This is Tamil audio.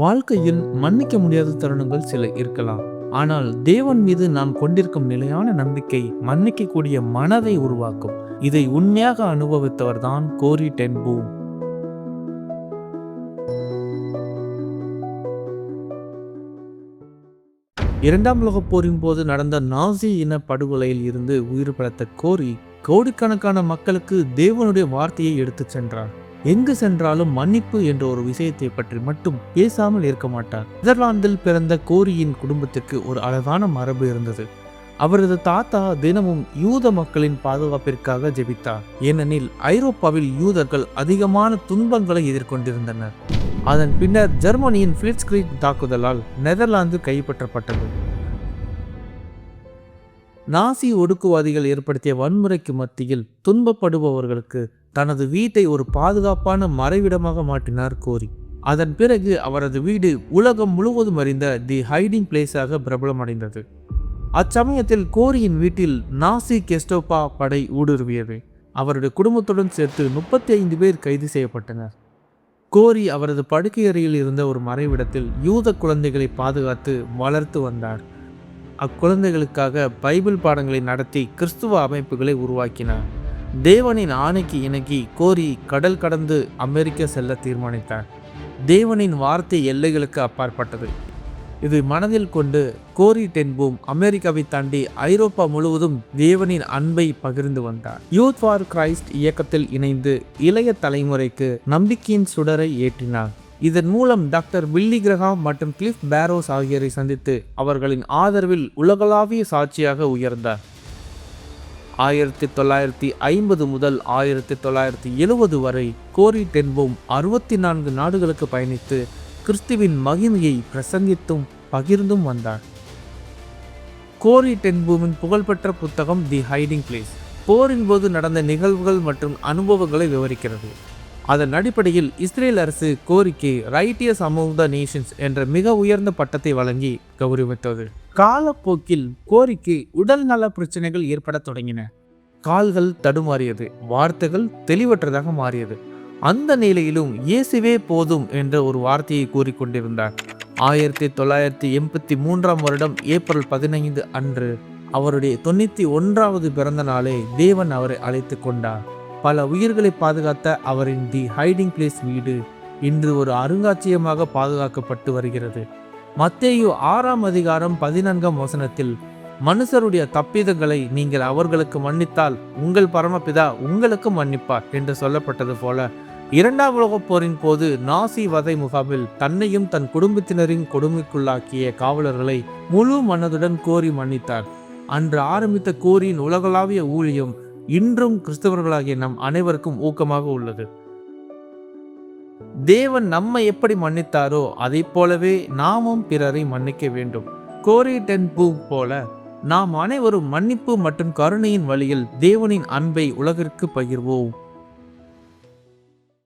வாழ்க்கையில் மன்னிக்க முடியாத தருணங்கள் சில இருக்கலாம். ஆனால் தேவன் மீது நாம் கொண்டிருக்கும் நிலையான நம்பிக்கை மன்னிக்கக்கூடிய மனதை உருவாக்கும். இதை உண்மையாக அனுபவித்தவர்தான் கோரி டென்பூ இரண்டாம் உலகப் போரின் போது நடந்த நாசி இன படுகொலையில் இருந்து உயிர் பிழைத்த கோரி கோடிக்கணக்கான மக்களுக்கு தேவனுடைய வார்த்தையை எடுத்துச் சென்றார். எங்கு சென்றாலும் மன்னிப்பு என்ற ஒரு விஷயத்தை பற்றி மட்டும் பேசாமல் இருக்க மாட்டார். நெதர்லாந்தில் பிறந்த கோரியின் குடும்பத்திற்கு ஒரு அழகான மரபு இருந்தது. அவரது தாத்தா தினமும் யூத மக்களின் பாதுகாப்பிற்காக ஜெபித்தார். ஏனெனில் ஐரோப்பாவில் யூதர்கள் அதிகமான துன்பங்களை எதிர்கொண்டிருந்தனர். அதன் பின்னர் ஜெர்மனியின் பிளிட்ஸ்கிரீட் தாக்குதலால் நெதர்லாந்து கைப்பற்றப்பட்டது. நாசி ஒடுக்குவாதிகள் ஏற்படுத்திய வன்முறைக்கு மத்தியில் துன்பப்படுபவர்களுக்கு தனது வீட்டை ஒரு பாதுகாப்பான மறைவிடமாக மாற்றினார் கோரி. அதன் பிறகு அவரது வீடு உலகம் முழுவதும் அறிந்த தி ஹைடிங் பிளேஸாக பிரபலமடைந்தது. அச்சமயத்தில் கோரியின் வீட்டில் நாசி கெஸ்டோபா படை ஊடுருவியது. அவருடைய குடும்பத்துடன் சேர்த்து முப்பத்தி ஐந்து பேர் கைது செய்யப்பட்டனர். கோரி அவரது படுக்கை அறையில் இருந்த ஒரு மறைவிடத்தில் யூத குழந்தைகளை பாதுகாத்து வளர்த்து வந்தார். அக்குழந்தைகளுக்காக பைபிள் பாடங்களை நடத்தி கிறிஸ்துவ அமைப்புகளை உருவாக்கினார். தேவனின் ஆணைக்கு இணங்கி கோரி கடல் கடந்து அமெரிக்கா செல்ல தீர்மானித்தார். தேவனின் வார்த்தை எல்லைகளுக்கு அப்பாற்பட்டது. இது மனதில் கொண்டு கோரி டென்பூம் அமெரிக்காவை தாண்டி ஐரோப்பா முழுவதும் தேவனின் அன்பை பகிர்ந்து வந்தார். யூத் ஃபார் கிரைஸ்ட் இயக்கத்தில் இணைந்து இளைய தலைமுறைக்கு நம்பிக்கையின் சுடரை ஏற்றினார். இதன் மூலம் டாக்டர் வில்லி கிரகாம் மற்றும் கிளிஃப் பேரோஸ் ஆகியோரை சந்தித்து அவர்களின் ஆதரவில் உலகளாவிய சாட்சியாக உயர்ந்தார். ஆயிரத்தி தொள்ளாயிரத்தி ஐம்பது முதல் ஆயிரத்தி தொள்ளாயிரத்தி எழுபது வரை கோரி டென்போம் அறுபத்தி நான்கு நாடுகளுக்கு பயணித்து கிறிஸ்துவின் மகிமையை பிரசங்கித்தும் பகிர்ந்தும் வந்தார். கோரி டென்பூமின் புகழ்பெற்ற புத்தகம் தி ஹைடிங் பிளேஸ். போரின் போது நடந்த நிகழ்வுகள் மற்றும் அனுபவங்களை விவரிக்கிறது. அதன் அடிப்படையில் இஸ்ரேல் அரசு கோரிக்கை ரைட்டியஸ் அமௌங் த நேஷன்ஸ் என்ற மிக உயர்ந்த பட்டத்தை வழங்கி கௌரவித்தது. காலப்போக்கில் கோரிக்கை உடல் நல பிரச்சனைகள் ஏற்படத் தொடங்கின. கால்கள் தடுமாறியது வார்த்தைகள் தெளிவற்றதாக மாறியது. அந்த நிலையிலும் இயேசுவே போதும் என்ற ஒரு வார்த்தையை கூறிக்கொண்டிருந்தார் ஆயிரத்தி தொள்ளாயிரத்தி எண்பத்தி மூன்றாம் வருடம் ஏப்ரல் பதினைந்து அன்று அவருடைய தொண்ணூற்றி ஒன்றாவது பிறந்த நாளே தேவன் அவரை அழைத்து கொண்டார். பல உயிர்களை பாதுகாத்த அவரின் தி ஹைடிங் பிளேஸ் வீடு இன்று ஒரு அருங்காட்சியகமாக பாதுகாக்கப்பட்டு வருகிறது. மத்தேயு ஆறாம் அதிகாரம் பதினான்காம் வசனத்தில் மனுஷருடைய தப்பிதங்களை நீங்கள் அவர்களுக்கு மன்னித்தால் உங்கள் பரமபிதா உங்களுக்கு மன்னிப்பார் என்று சொல்லப்பட்டது போல இரண்டாம் உலகப் போரின் போது நாசி வதை முகாமில் தன்னையும் தன் குடும்பத்தினரின் கொடுமைக்குள்ளாக்கிய காவலர்களை முழு மனதுடன் கோரி மன்னித்தார். அன்று ஆரம்பித்த கோரியின் உலகளாவிய ஊழியம் இன்றும் கிறிஸ்தவர்களாகிய நம் அனைவருக்கும் ஊக்கமாக உள்ளது. தேவன் நம்மை எப்படி மன்னித்தாரோ அதை போலவே நாமும் பிறரை மன்னிக்க வேண்டும். கோரி டென் பூ போல நாம் அனைவரும் மன்னிப்பு மற்றும் கருணையின் வழியில் தேவனின் அன்பை உலகிற்கு பகிர்வோம்.